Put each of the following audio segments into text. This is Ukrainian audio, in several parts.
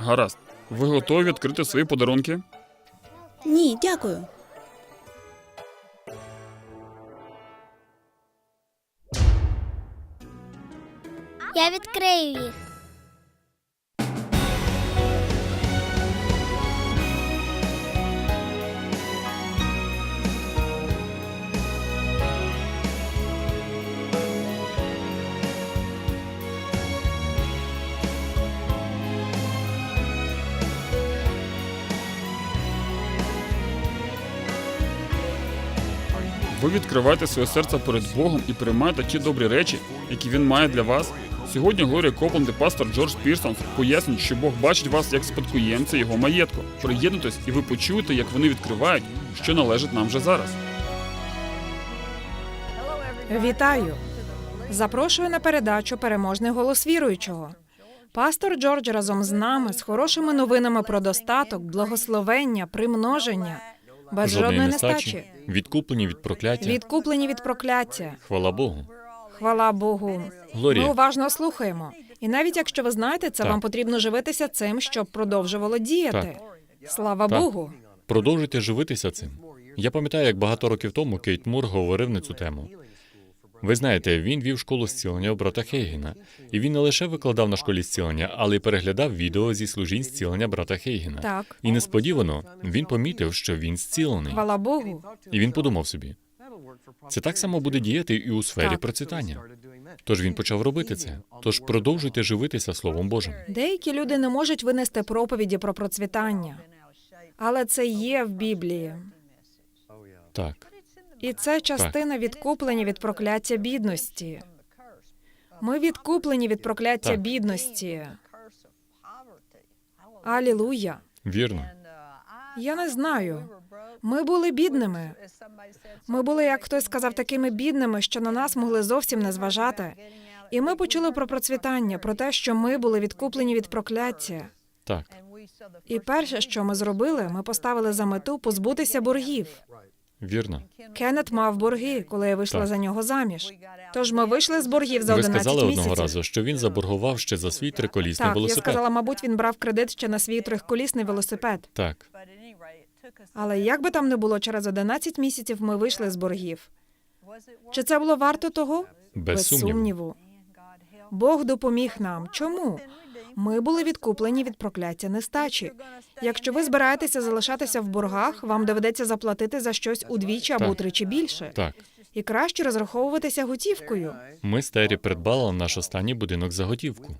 Гаразд. Ви готові відкрити свої подарунки? Ні, дякую. Я відкрию їх. Ви своє серце перед Богом і приймаєте ті добрі речі, які він має для вас. Сьогодні Глорія Копланд і пастор Джордж Пірсонс пояснюють, що Бог бачить вас як спадкоємця його маєтку. Приєднуйтесь, і ви почуєте, як вони відкривають, що належить нам вже зараз. Вітаю! Запрошую на передачу Переможний голос віруючого. Пастор Джордж разом з нами з хорошими новинами про достаток, благословення, примноження, без жодної нестачі, відкуплені від прокляття. відкуплені від прокляття. Хвала Богу. Хвала Богу. Глорія. Ми уважно слухаємо. І навіть якщо ви знаєте це, Так. вам потрібно живитися цим, щоб продовжувало діяти. Слава Так. Богу. Продовжуйте живитися цим. Я пам'ятаю, як багато років тому Кейт Мур говорив на цю тему. Ви знаєте, він вів школу зцілення у брата Хейгена, і він не лише викладав на школі зцілення, але й переглядав відео зі служінь зцілення брата Хейгена. Так. І несподівано він помітив, що він зцілений. Хвала Богу. І він подумав собі: це так само буде діяти і у сфері Так. процвітання. Тож він почав робити це. Тож продовжуйте живитися Словом Божим. Деякі люди не можуть винести проповіді про процвітання, але це є в Біблії. Так. І це частина відкуплення від прокляття бідності. Ми відкуплені від прокляття Так. бідності. Алілуя. Вірно. Я не знаю. Ми були бідними. Ми були, як хтось сказав, такими бідними, що на нас могли зовсім не зважати. І ми почули про процвітання, про те, що ми були відкуплені від прокляття. Так. І перше, що ми зробили, ми поставили за мету позбутися боргів. Вірно. Кеннет мав борги, коли я вийшла Так. за нього заміж. Тож ми вийшли з боргів за Ви 11 сказали місяців. одного разу, що він заборгував ще за свій триколісний Так, я велосипед. сказала, мабуть, він брав кредит ще на свій трьохколісний велосипед. Так. Але як би там не було, через 11 місяців ми вийшли з боргів. Чи це було варто того? Без сумніву. Бог допоміг нам. Чому? Ми були відкуплені від прокляття нестачі. Якщо ви збираєтеся залишатися в боргах, вам доведеться заплатити за щось удвічі або Так. утричі більше. Так. І краще розраховуватися готівкою. Ми з Террі придбали наш останній будинок за готівку.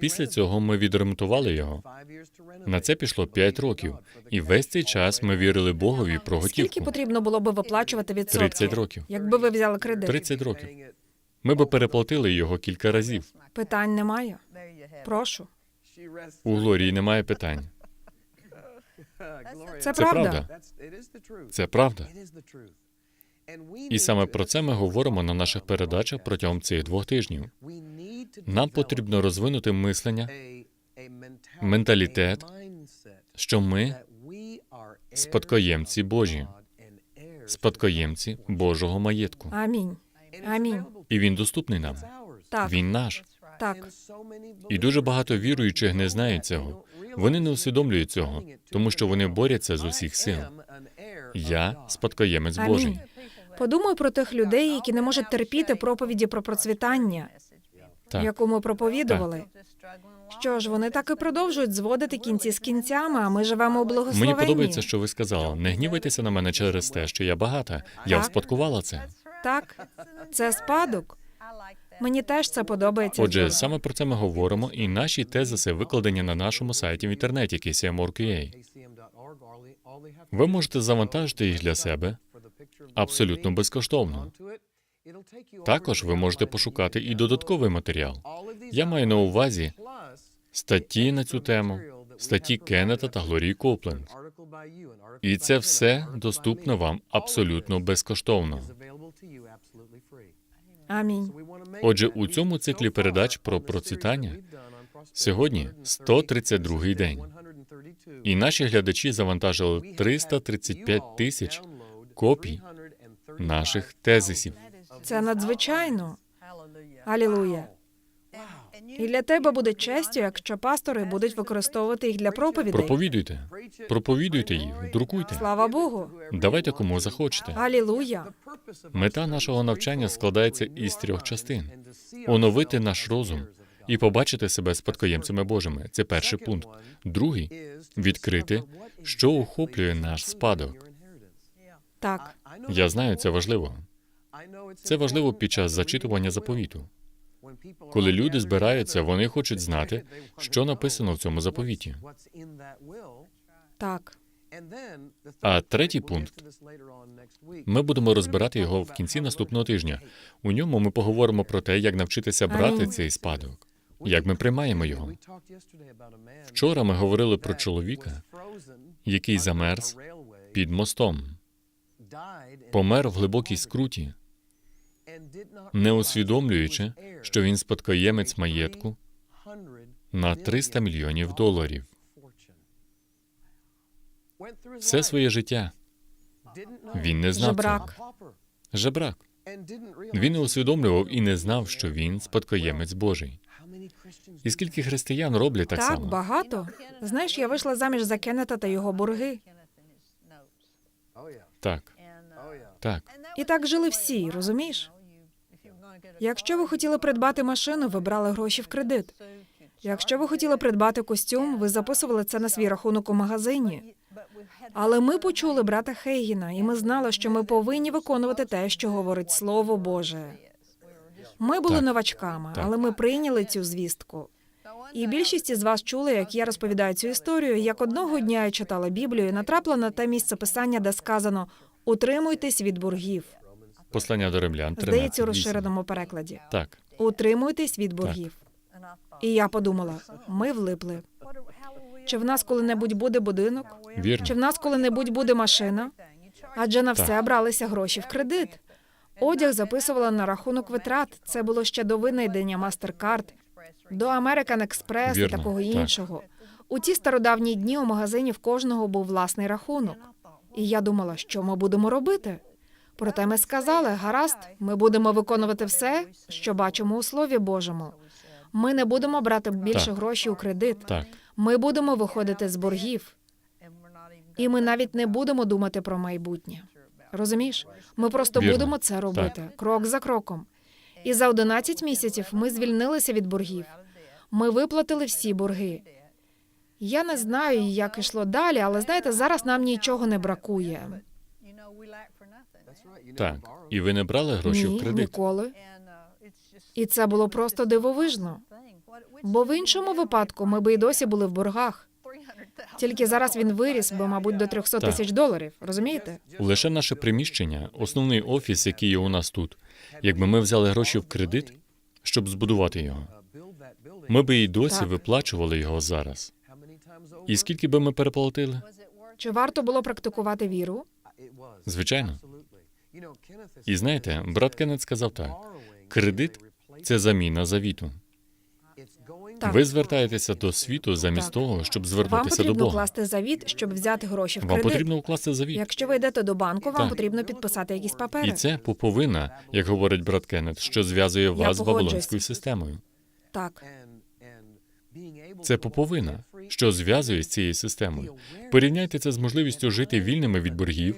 Після цього ми відремонтували його. На це пішло 5 років, і весь цей час ми вірили Богові про Скільки потрібно було би виплачувати відсотки? 30 років. Якби ви взяли кредит? 30 років. Ми би переплатили його кілька разів. Питань немає. Прошу. У Глорії немає питань. Це, правда. Це правда. І саме про це ми говоримо на наших передачах протягом цих двох тижнів. Нам потрібно розвинути мислення, менталітет, що ми спадкоємці Божі, спадкоємці Божого маєтку. Амінь. Амінь. І він доступний нам. Так, Він наш. Так. І дуже багато віруючих не знають цього. Вони не усвідомлюють цього, тому що вони борються з усіх сил. Я спадкоємець Божий. Подумай про тих людей, які не можуть терпіти проповіді про процвітання, Так. яку ми проповідували. Що ж, вони так і продовжують зводити кінці з кінцями, а ми живемо у благословенні. Мені подобається, що ви сказали. Не гнівайтеся на мене через те, що я багата. Я Так. вспадкувала це. Так, це спадок. Мені теж це подобається. Отже, саме про це ми говоримо, і наші тезиси викладені на нашому сайті в інтернеті KCM.org.ua. Ви можете завантажити їх для себе абсолютно безкоштовно. Також ви можете пошукати і додатковий матеріал. Я маю на увазі статті на цю тему, статті Кеннета та Глорії Копленд. І це все доступно вам абсолютно безкоштовно. Амінь. Отже, у цьому циклі передач про процвітання сьогодні 132-й день. І наші глядачі завантажили 335 тисяч копій наших тезисів. Це надзвичайно. Алілуя. І для тебе буде честю, якщо пастори будуть використовувати їх для проповідей. Проповідуйте, проповідуйте їх, друкуйте. Слава Богу. Давайте кому захочете. Алілуя. Мета нашого навчання складається із трьох частин: оновити наш розум і побачити себе спадкоємцями Божими. Це перший пункт. Другий відкрити, що охоплює наш спадок. Так. Я знаю, це важливо. Це важливо під час зачитування заповіту. Коли люди збираються, вони хочуть знати, що написано в цьому заповіті. Так. А третій пункт ми будемо розбирати його в кінці наступного тижня. У ньому ми поговоримо про те, як навчитися брати цей спадок, як ми приймаємо його. Вчора ми говорили про чоловіка, який замерз під мостом, помер в глибокій скруті, не усвідомлюючи, що він спадкоємець маєтку на 300 мільйонів доларів. Все своє життя він не знав Жебрак. цього. Жебрак. Він не усвідомлював і не знав, що він спадкоємець Божий. І скільки християн роблять так, Так, само? багато. Знаєш, я вийшла заміж за Кеннета та його борги. Так, так. І так жили всі, розумієш? Якщо ви хотіли придбати машину, ви брали гроші в кредит. Якщо ви хотіли придбати костюм, ви записували це на свій рахунок у магазині. Але ми почули брата Хейгіна, і ми знали, що ми повинні виконувати те, що говорить Слово Боже. Ми були Так. новачками, Так. але ми прийняли цю звістку. І більшість із вас чули, як я розповідаю цю історію, як одного дня я читала Біблію і натрапила на те місце писання, де сказано Утримуйтесь від боргів. Послання до римлян 13, Здається, у розширеному перекладі. Так, Утримуйтесь від боргів. І я подумала: ми влипли. Чи в нас коли-небудь буде будинок? вірно. Чи в нас коли-небудь буде машина? Адже на Так. все бралися гроші в кредит. Одяг записувала на рахунок витрат. Це було ще до винайдення MasterCard, до American Express і Вірно, такого так. іншого. У ті стародавні дні у магазині в кожного був власний рахунок. І я думала, що ми будемо робити. Проте ми сказали: гаразд, ми будемо виконувати все, що бачимо у Слові Божому. Ми не будемо брати більше Так. грошей у кредит. Так, Ми будемо виходити з боргів. І ми навіть не будемо думати про майбутнє. Розумієш? Ми просто Вірно. будемо це робити крок за кроком. І за 11 місяців ми звільнилися від боргів. Ми виплатили всі борги. Я не знаю, як ішло далі, але знаєте, зараз нам нічого не бракує. Так. І ви не брали гроші Ні, в кредит. ніколи. І це було просто дивовижно. Бо в іншому випадку ми би й досі були в боргах. Тільки зараз він виріс, бо, мабуть, до 300 Так. тисяч доларів. Розумієте? Лише наше приміщення, основний офіс, який є у нас тут. Якби ми взяли гроші в кредит, щоб збудувати його, ми би і досі Так. виплачували його зараз. І скільки би ми переплатили? Чи варто було практикувати віру? Звичайно. І знаєте, брат Кеннет сказав так: кредит це заміна завіту. Так. Ви звертаєтеся до світу замість Так. того, щоб Вам звернутися до потрібно укласти завіт, щоб взяти гроші в Вам потрібно укласти завіт. Якщо ви йдете до банку, вам Так. потрібно підписати якісь папери. І це пуповина, як говорить брат Кеннет, що зв'язує вас з вавилонською системою. Так, Це поповина, що зв'язує з цією системою. Порівняйте це з можливістю жити вільними від боргів,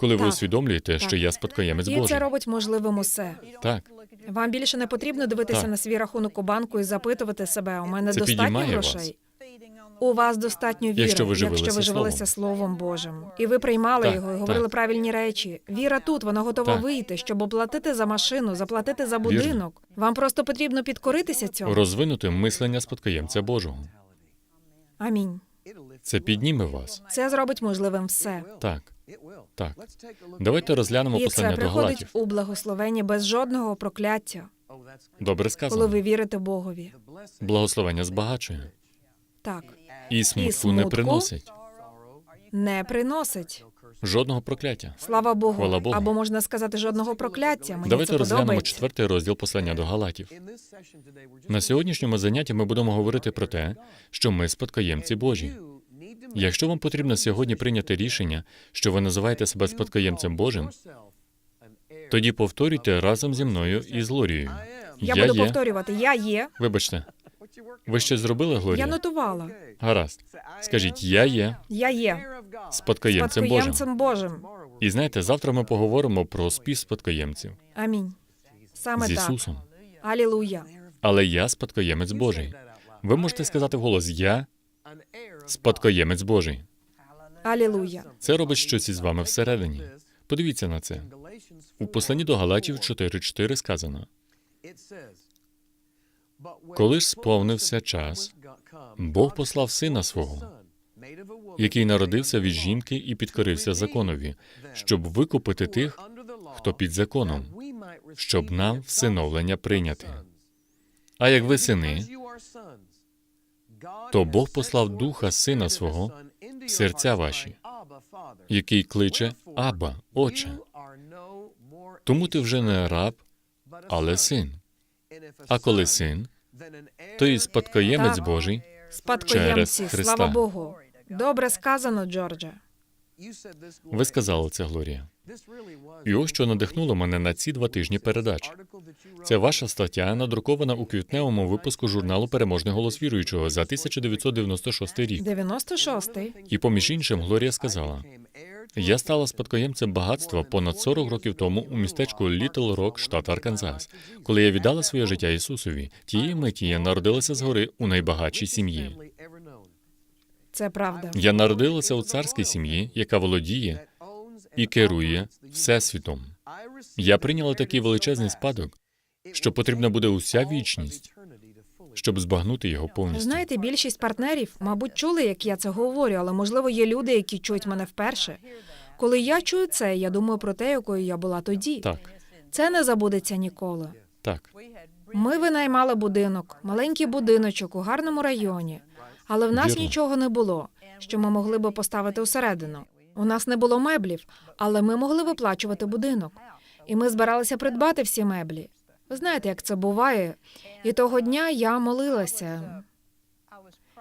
коли ви Так. усвідомлюєте, що я спадкоємець і це Божий. робить можливим усе. Так, Вам більше не потрібно дивитися Так. на свій рахунок у банку і запитувати себе: у мене Це достатньо підіймає грошей. У вас достатньо віри, Якщо ви живилися якщо ви живилися Словом Божим, і ви приймали Так, його і говорили так. правильні речі. Віра тут, вона готова Так. вийти, щоб оплатити за машину, заплатити за будинок. Вам просто потрібно підкоритися цьому. розвинути мислення спадкоємця Божого. Амінь. Це підніме вас. Це зробить можливим все. Так, так. Давайте розглянемо І послання це до приходить Галатів. у благословенні без жодного прокляття, Добре коли сказано. ви вірите Богові. Благословення збагачує. Так, І смутку смутку не приносить. не приносить. Жодного прокляття. Слава Богу. Хвала Богу. Або можна сказати жодного прокляття. Мені Давайте це розглянемо подобається. четвертий розділ послання до Галатів. На сьогоднішньому занятті ми будемо говорити про те, що ми спадкоємці Божі. Якщо вам потрібно сьогодні прийняти рішення, що ви називаєте себе спадкоємцем Божим, тоді повторюйте разом зі мною і з Лорією. Я, Я буду є. повторювати. Я є. Вибачте, ви щось зробили, Я нотувала. Гаразд. Скажіть, я є Я є спадкоємцем Божим. спадкоємцем Божим. І знаєте, завтра ми поговоримо про співспадкоємців Амінь. Саме з так. Ісусом. Алілуя. Але я спадкоємець Божий. Ви можете сказати вголос Я спадкоємець Божий. Алілуя. Це робить щось із вами всередині. Подивіться на це. У посланні до Галатів 4.4 сказано: Коли ж сповнився час, Бог послав сина свого, який народився від жінки і підкорився законові, щоб викупити тих, хто під законом, щоб нам всиновлення прийняти. А як ви сини, то Бог послав духа сина свого в серця ваші, який кличе Аба, Отче. Тому ти вже не раб, але син. А коли син, то і спадкоємець Божий. Спадкоємці, Через Христа. слава Богу. Добре сказано, Джордже. Ви сказали це, Глорія. І ось що надихнуло мене на ці два тижні передач. Це ваша стаття, надрукована у квітневому випуску журналу Переможний голос віруючого за 1996 рік. 96-й. І поміж іншим, Глорія сказала: Я стала спадкоємцем багатства понад 40 років тому у містечку Літл Рок, штат Арканзас, коли я віддала своє життя Ісусові. Тієї миті я народилася згори у найбагатшій сім'ї. Це правда. Я народилася у царській сім'ї, яка володіє і керує всесвітом. Я прийняла такий величезний спадок, що потрібна буде уся вічність, щоб збагнути його повністю. Знаєте, більшість партнерів, мабуть, чули, як я це говорю, але можливо є люди, які чують мене вперше. Коли я чую це, я думаю про те, якою я була тоді. Так, Це не забудеться ніколи. так, Ми винаймали будинок, маленький будиночок у гарному районі, але в нас Вірно. нічого не було, що ми могли би поставити усередину. У нас не було меблів, але ми могли виплачувати будинок. І ми збиралися придбати всі меблі. Ви знаєте, як це буває. І того дня я молилася.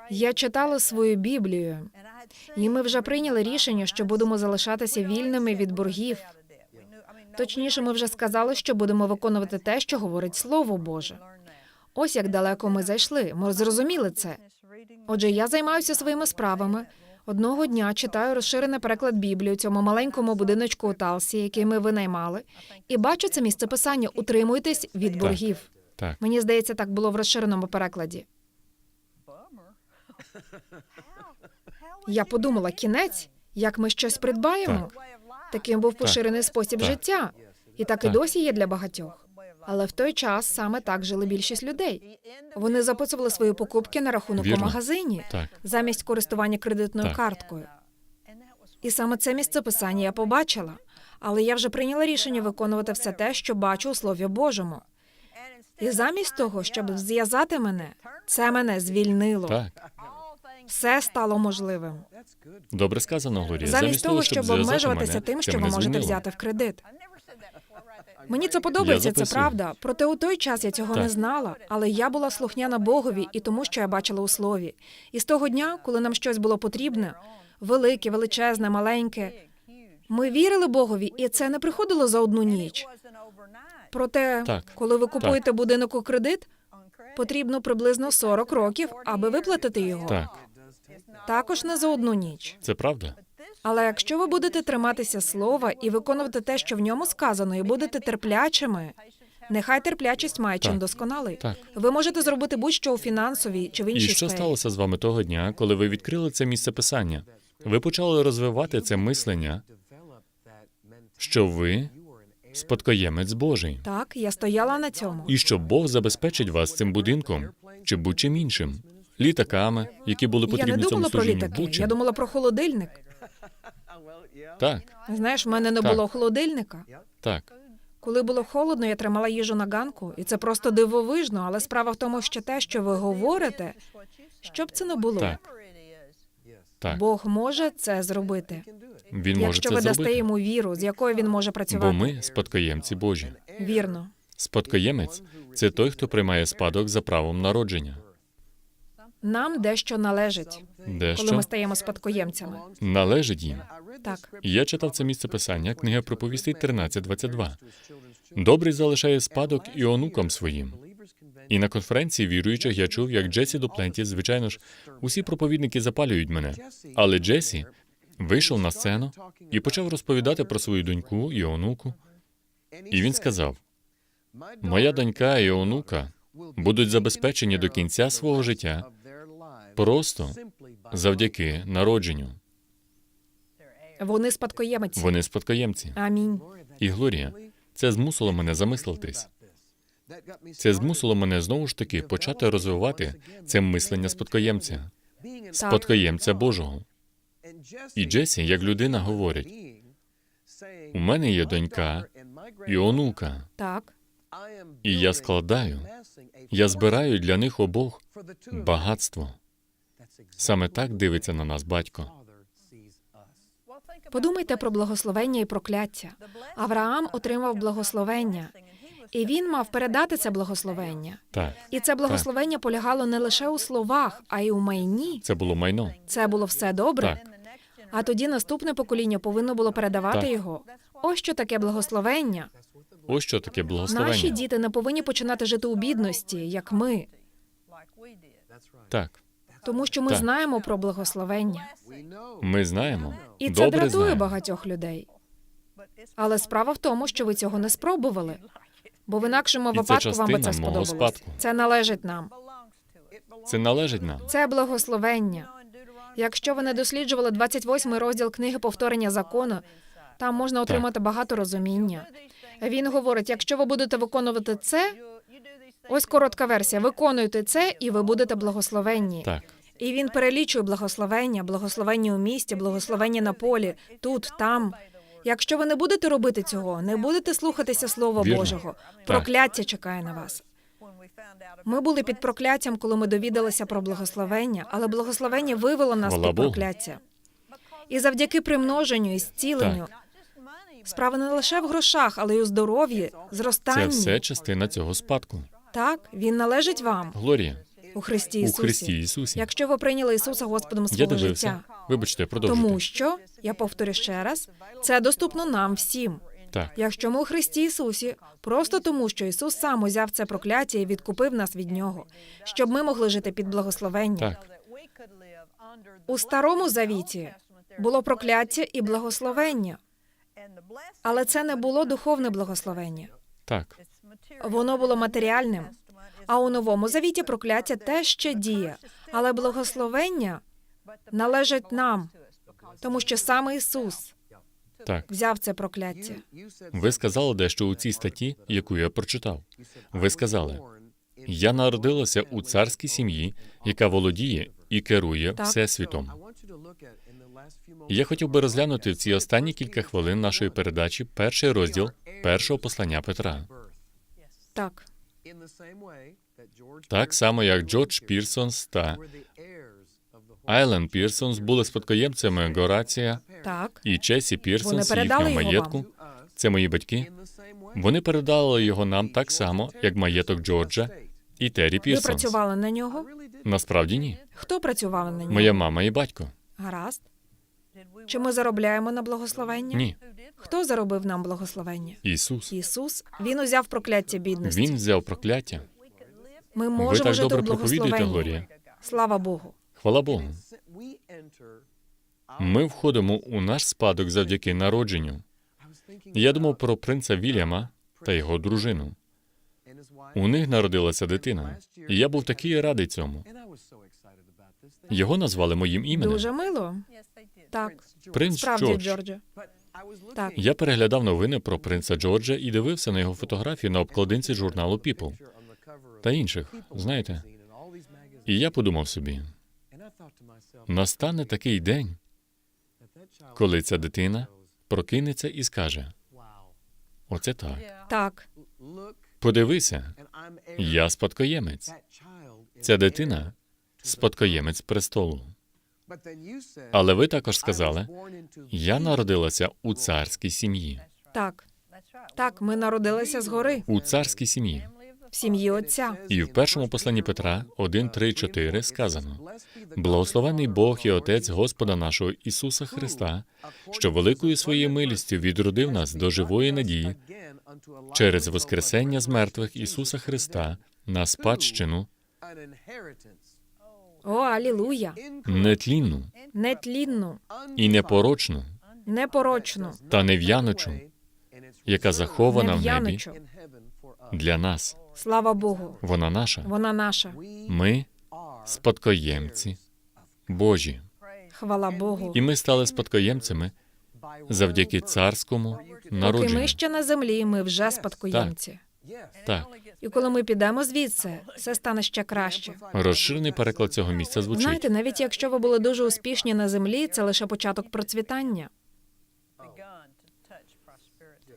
Я читала свою Біблію, і ми вже прийняли рішення, що будемо залишатися вільними від боргів. Точніше, ми вже сказали, що будемо виконувати те, що говорить Слово Боже. Ось як далеко ми зайшли. Ми зрозуміли це. Отже, я займаюся своїми справами. Одного дня читаю розширений переклад Біблії у цьому маленькому будиночку у Талсі, який ми винаймали, і бачу це місце писання Утримуйтесь від боргів. так. Мені здається, так було в розширеному перекладі. Я подумала, кінець, як ми щось придбаємо. Таким був поширений спосіб Так. життя, і так і досі є для багатьох. Але в той час саме так жили більшість людей. Вони записували свої покупки на рахунок у магазині Так, замість користування кредитною Так. карткою. І саме це місце писання я побачила. Але я вже прийняла рішення виконувати все те, що бачу у Слові Божому. І замість того, щоб зв'язати мене, це мене звільнило. так. Все стало можливим. Добре сказано, Глорія. Замість того, щоб зв'язати обмежуватися мене, тим, що ви можете звільнило. взяти в кредит. Мені це подобається, Я це записую. правда. Проте у той час я цього Так. не знала, але я була слухняна Богові і тому, що я бачила у слові. І з того дня, коли нам щось було потрібне, велике, величезне, маленьке, ми вірили Богові, і це не приходило за одну ніч. Проте, Так. коли ви купуєте будинок у кредит, потрібно приблизно 40 років, аби виплатити його. Так, Також не за одну ніч. це правда. Але якщо ви будете триматися слова і виконувати те, що в ньому сказано, і будете терплячими, нехай терплячість має Так. досконалий. Так. Ви можете зробити будь-що у фінансовій чи в І що сфері. сталося з вами того дня, коли ви відкрили це місце писання? Ви почали розвивати це мислення, що ви спадкоємець Божий, Так, я стояла на цьому. і що Бог забезпечить вас цим будинком чи будь-чим іншим, літаками, які були Я потрібні не цьому про служінню. літаки. будь-чим. Я думала про холодильник. Так, Знаєш, в мене не Так. було холодильника. так, Коли було холодно, я тримала їжу на ганку, і це просто дивовижно. Але справа в тому, що те, що ви говорите, що б це не було, так, так. Бог може це зробити, Він може якщо це ви дасте зробити. йому віру, з якою він може Бо працювати. ми спадкоємці Божі. Вірно. Спадкоємець це той, хто приймає спадок за правом народження. Нам дещо належить, коли ми стаємо спадкоємцями. належить їм. Так, Я читав це місце писання, книга проповістей 13.22. Добрий залишає спадок і онукам своїм. І на конференції віруючих я чув, як Джесі Допленті, звичайно ж, усі проповідники запалюють мене. Але Джесі вийшов на сцену і почав розповідати про свою доньку і онуку. І він сказав: Моя донька і онука будуть забезпечені до кінця свого життя просто завдяки народженню. Вони спадкоємиці. Вони спадкоємці. Амінь. І Глорія, це змусило мене замислитись. Це змусило мене знову ж таки почати розвивати це мислення спадкоємця, спадкоємця Божого. І Джесі, як людина, говорить: у мене є донька і онука, Так. і я складаю, я збираю для них обох багатство. Саме так дивиться на нас батько. Подумайте про благословення і прокляття. Авраам отримав благословення, і він мав передати це благословення. Так, І це благословення полягало не лише у словах, а й у майні. це було майно. Це було все добре. Так, А тоді наступне покоління повинно було передавати Так. його. Ось що таке благословення. ось що таке Наші діти не повинні починати жити у бідності, як ми, Так, тому що ми Так. знаємо про благословення. ми знаємо. І це Добре дратує знаємо. багатьох людей. Але справа в тому, що ви цього не спробували. Бо в інакшому І це випадку вам би це мого сподобалось. спадку. Це належить нам. Це належить нам. Це благословення. Якщо ви не досліджували 28 розділ книги повторення закону, там можна отримати багато розуміння. Він говорить: якщо ви будете виконувати це, ось коротка версія. Виконуйте це, і ви будете благословенні. Так, І він перелічує благословення, благословення у місті, благословення на полі, тут, там. Якщо ви не будете робити цього, не будете слухатися Слова Вірно. Божого, прокляття чекає на вас. Ми були під прокляттям, коли ми довідалися про благословення, але благословення вивело нас Хвала під Богу. прокляття. І завдяки примноженню і зціленню справа не лише в грошах, але й у здоров'ї, це все частина цього спадку. Так, він належить вам Глорія, у Христі у Ісусі. Христі Ісусі. Якщо ви прийняли Ісуса Господом Я свого дивився. життя. Вибачте, продовжуйте. Тому що я повторю ще раз, це доступно нам всім. Так, Якщо ми у Христі Ісусі, просто тому, що Ісус сам узяв це прокляття і відкупив нас від нього, щоб ми могли жити під благословенням. так, У старому завіті було прокляття і благословення, але це не було духовне благословення. так. Воно було матеріальним. А у новому завіті прокляття теж ще діє, але благословення належать нам, тому що саме Ісус Так, взяв це прокляття. ви сказали дещо у цій статті, яку я прочитав. Ви сказали: я народилася у царській сім'ї, яка володіє і керує Так. всесвітом. Я хотів би розглянути в ці останні кілька хвилин нашої передачі перший розділ першого послання Петра. Так, Так само, як Джордж Пірсонс та Айлен Пірсонс були спадкоємцями Горація так, і Чесі Вони Пірсонс передали їхнього його маєтку. Це мої батьки. Вони передали його нам так само, як маєток Джорджа і Террі ви Пірсонс. працювали на нього. Насправді ні. Хто працював на нього? Моя мама і батько. Гаразд. Чи ми заробляємо на благословення? Ні. Хто заробив нам благословення? Ісус. Ісус. Він узяв прокляття бідності. Він взяв прокляття. Ми можемо Ви так жити добре у проповідуєте, благословенні. Глорія. Слава Богу. Хвала Богу. Ми входимо у наш спадок завдяки народженню. Я думав про принца Вільяма та його дружину. У них народилася дитина, і я був такий радий цьому. Його назвали моїм іменем. Дуже мило. Так, Принц справді, Джордж. Джордже. Так, Я переглядав новини про принца Джорджа і дивився на його фотографію на обкладинці журналу People та інших, знаєте. І я подумав собі: настане такий день, коли ця дитина прокинеться і скаже: Оце так. так, Подивися, я спадкоємець. Ця дитина спадкоємець престолу. Але ви також сказали, я народилася у царській сім'ї. так. Так, ми народилися згори У царській сім'ї. в сім'ї Отця. І в першому посланні Петра 1, 3, 4 сказано: Благословений Бог і Отець Господа нашого Ісуса Христа, що великою своєю милістю відродив нас до живої надії через Воскресення з мертвих Ісуса Христа на спадщину О, алілуя! нетлінну Нетлінну, і непорочну непорочну, та нев'яночу, яка захована в небі для нас. Слава Богу, Вона наша. вона наша. Ми спадкоємці Божі. Хвала Богу. І ми стали спадкоємцями завдяки царському Поки ми ще на землі, ми вже спадкоємці. Так, І коли ми підемо звідси, все стане ще краще. розширений переклад цього місця звучить. Знаєте, навіть якщо ви були дуже успішні на землі, це лише початок процвітання.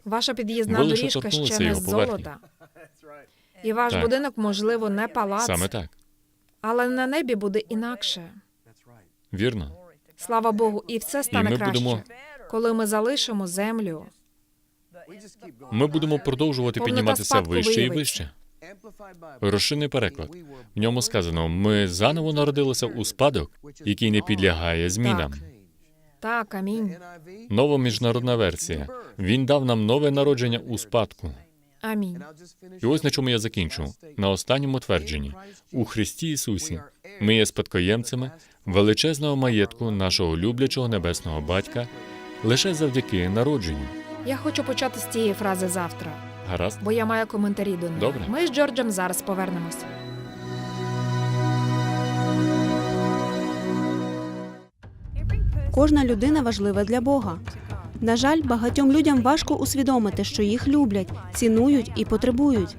Ваша під'їзна Ви лише доріжка торкнулися ще не його з поверхні. золота. І ваш Так. будинок, можливо, не палац, Саме так. але на небі буде інакше. Вірно. Слава Богу, і все стане ми краще. будемо- Коли ми залишимо землю, Ми будемо продовжувати підніматися вище і вище. Розширений переклад. В ньому сказано: ми заново народилися у спадок, який не підлягає змінам. так, амінь. Нова міжнародна версія. Він дав нам нове народження у спадку. Амінь. І ось на чому я закінчу. На останньому твердженні у Христі Ісусі ми є спадкоємцями величезного маєтку нашого люблячого небесного батька лише завдяки народженню. Я хочу почати з цієї фрази завтра, Гаразд? бо я маю коментарі до неї. Добре. Ми з Джорджем зараз повернемось. Кожна людина важлива для Бога. На жаль, багатьом людям важко усвідомити, що їх люблять, цінують і потребують.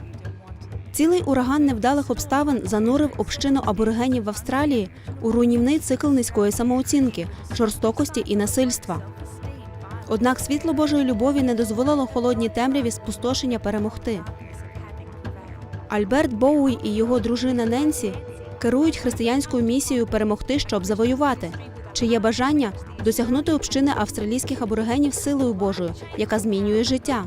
Цілий ураган невдалих обставин занурив общину аборигенів в Австралії у руйнівний цикл низької самооцінки, жорстокості і насильства. Однак світло Божої любові не дозволило холодній темряві спустошення перемогти. Альберт Боуй і його дружина Ненсі керують християнською місією перемогти, щоб завоювати, чиє бажання досягнути общини австралійських аборигенів силою Божою, яка змінює життя.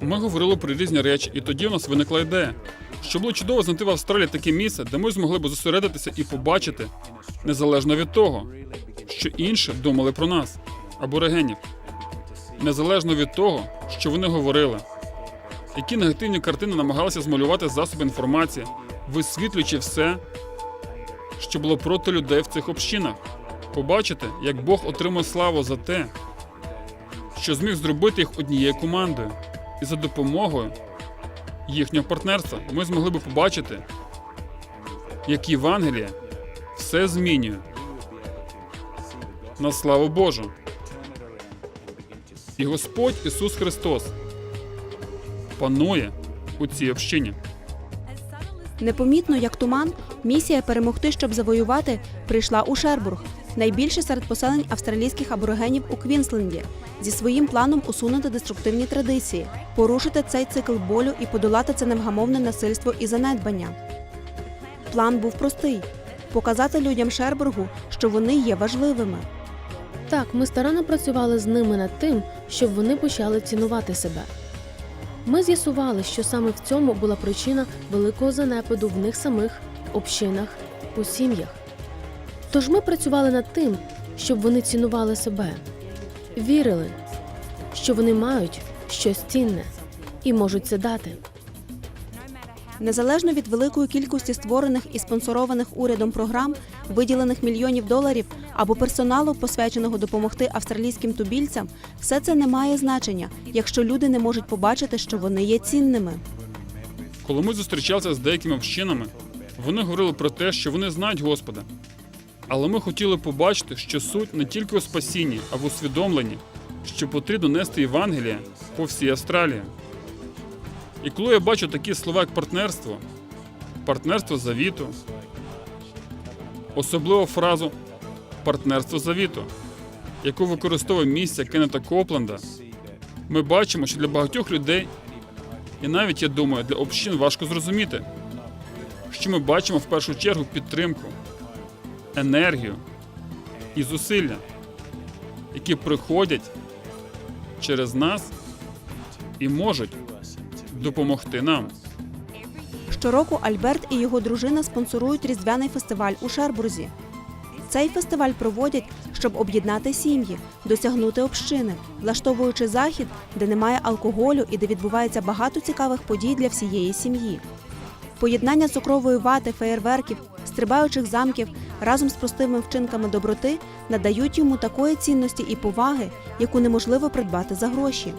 Ми говорили про різні речі, і тоді у нас виникла ідея, що було чудово знайти в Австралії таке місце, де ми змогли б зосередитися і побачити, незалежно від того, що інші думали про нас, аборигенів, незалежно від того, що вони говорили, які негативні картини намагалися змалювати засоби інформації, висвітлюючи все, що було проти людей в цих общинах. Побачити, як Бог отримав славу за те, що зміг зробити їх однією командою. І за допомогою їхнього партнерства ми змогли би побачити, як Євангеліє все змінює. На славу Божу. І Господь Ісус Христос панує у цій общині. Непомітно, як туман, місія перемогти, щоб завоювати, прийшла у Шербург, найбільше серед поселень австралійських аборигенів у Квінсленді, зі своїм планом усунути деструктивні традиції, порушити цей цикл болю і подолати це невгамовне насильство і занедбання. План був простий показати людям Шербургу, що вони є важливими. Так, ми старанно працювали з ними над тим, щоб вони почали цінувати себе. Ми з'ясували, що саме в цьому була причина великого занепаду в них самих, общинах, у сім'ях. Тож ми працювали над тим, щоб вони цінували себе, вірили, що вони мають щось цінне і можуть це дати. Незалежно від великої кількості створених і спонсорованих урядом програм, виділених мільйонів доларів або персоналу, посвяченого допомогти австралійським тубільцям, все це не має значення, якщо люди не можуть побачити, що вони є цінними. Коли ми зустрічалися з деякими общинами, вони говорили про те, що вони знають Господа. Але ми хотіли побачити, що суть не тільки у спасінні, а в усвідомленні, що потрібно нести Євангеліє по всій Австралії. І коли я бачу такі слова, як партнерство, партнерство завіту, особливо фразу партнерство завіту, яку використовує місія Кеннета Копленда, ми бачимо, що для багатьох людей і навіть я думаю, для общин важко зрозуміти, що ми бачимо в першу чергу підтримку, енергію і зусилля, які приходять через нас і можуть допомогти нам. Щороку Альберт і його дружина спонсорують різдвяний фестиваль у Шербурзі. Цей фестиваль проводять, щоб об'єднати сім'ї, досягнути общини, влаштовуючи захід, де немає алкоголю і де відбувається багато цікавих подій для всієї сім'ї. Поєднання цукрової вати, феєрверків, стрибаючих замків разом з простими вчинками доброти надають йому такої цінності і поваги, яку неможливо придбати за гроші.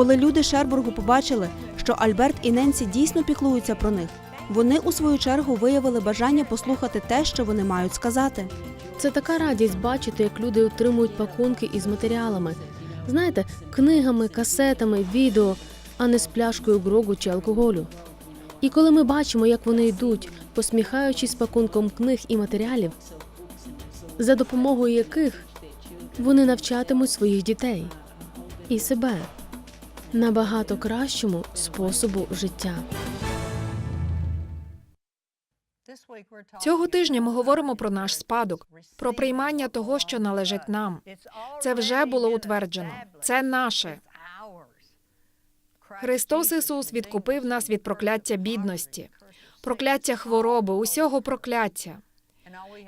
Коли люди Шербургу побачили, що Альберт і Ненсі дійсно піклуються про них, вони у свою чергу виявили бажання послухати те, що вони мають сказати. Це така радість бачити, як люди отримують пакунки із матеріалами. Знаєте, книгами, касетами, відео, а не з пляшкою грогу чи алкоголю. І коли ми бачимо, як вони йдуть, посміхаючись пакунком книг і матеріалів, за допомогою яких вони навчатимуть своїх дітей і себе набагато кращому способу життя. Цього тижня ми говоримо про наш спадок, про приймання того, що належить нам. Це вже було утверджено. Це наше. Христос Ісус відкупив нас від прокляття бідності, прокляття хвороби, усього прокляття.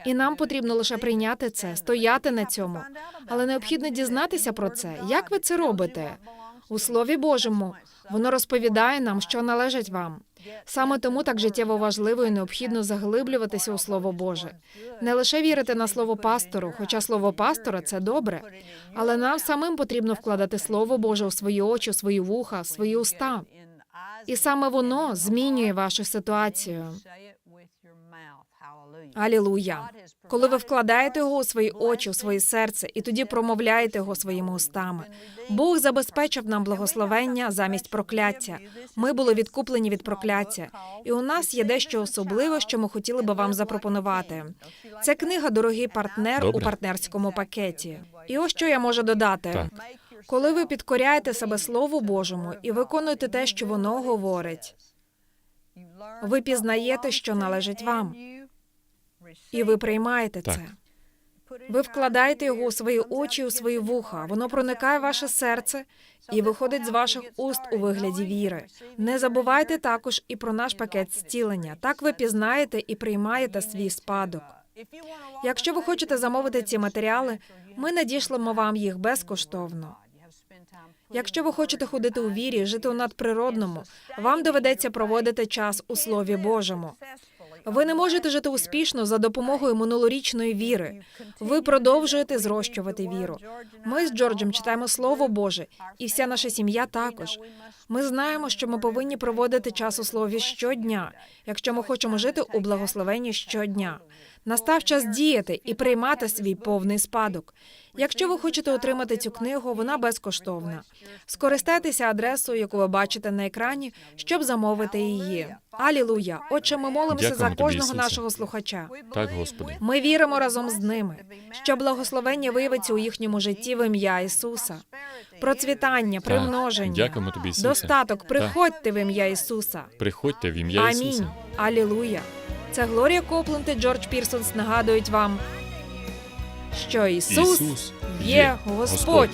І нам потрібно лише прийняти це, стояти на цьому. Але необхідно дізнатися про це. Як ви це робите? У Слові Божому воно розповідає нам, що належить вам. Саме тому так життєво важливо і необхідно заглиблюватися у Слово Боже. Не лише вірити на слово пастору, хоча слово пастора це добре, але нам самим потрібно вкладати Слово Боже у свої очі, у свої вуха, свої уста. І саме воно змінює вашу ситуацію. Алілуя! Коли ви вкладаєте його у свої очі, у своє серце, і тоді промовляєте його своїми устами. Бог забезпечив нам благословення замість прокляття. Ми були відкуплені від прокляття, і у нас є дещо особливе, що ми хотіли би вам запропонувати. Це книга Дорогий партнер у партнерському пакеті. І ось що я можу додати. Так. Коли ви підкоряєте себе Слову Божому і виконуєте те, що воно говорить, ви пізнаєте, що належить вам, і ви приймаєте Так. це. Ви вкладаєте його у свої очі, у свої вуха. Воно проникає в ваше серце і виходить з ваших уст у вигляді віри. Не забувайте також і про наш пакет зцілення. Так ви пізнаєте і приймаєте свій спадок. Якщо ви хочете замовити ці матеріали, ми надішлемо вам їх безкоштовно. Якщо ви хочете ходити у вірі, жити у надприродному, вам доведеться проводити час у Слові Божому. Ви не можете жити успішно за допомогою минулорічної віри. Ви продовжуєте зрощувати віру. Ми з Джорджем читаємо Слово Боже, і вся наша сім'я також. Ми знаємо, що ми повинні проводити час у слові щодня, якщо ми хочемо жити у благословенні щодня. Настав час діяти і приймати свій повний спадок. Якщо ви хочете отримати цю книгу, вона безкоштовна. Скористайтеся адресою, яку ви бачите на екрані, щоб замовити її. Алілуя! Отче, ми молимося Дякуємо за кожного Ісусе. нашого слухача. Так, Господи. Ми віримо разом з ними, що благословення виявиться у їхньому житті в ім'я Ісуса. Процвітання, примноження, Дякуємо тобі, Ісусе. достаток. Приходьте в ім'я Ісуса. Приходьте в ім'я Амінь. Ісуса. Алілуя. Це Глорія Копленд і Джордж Пірсонс нагадують вам, що Ісус, Ісус є Господь.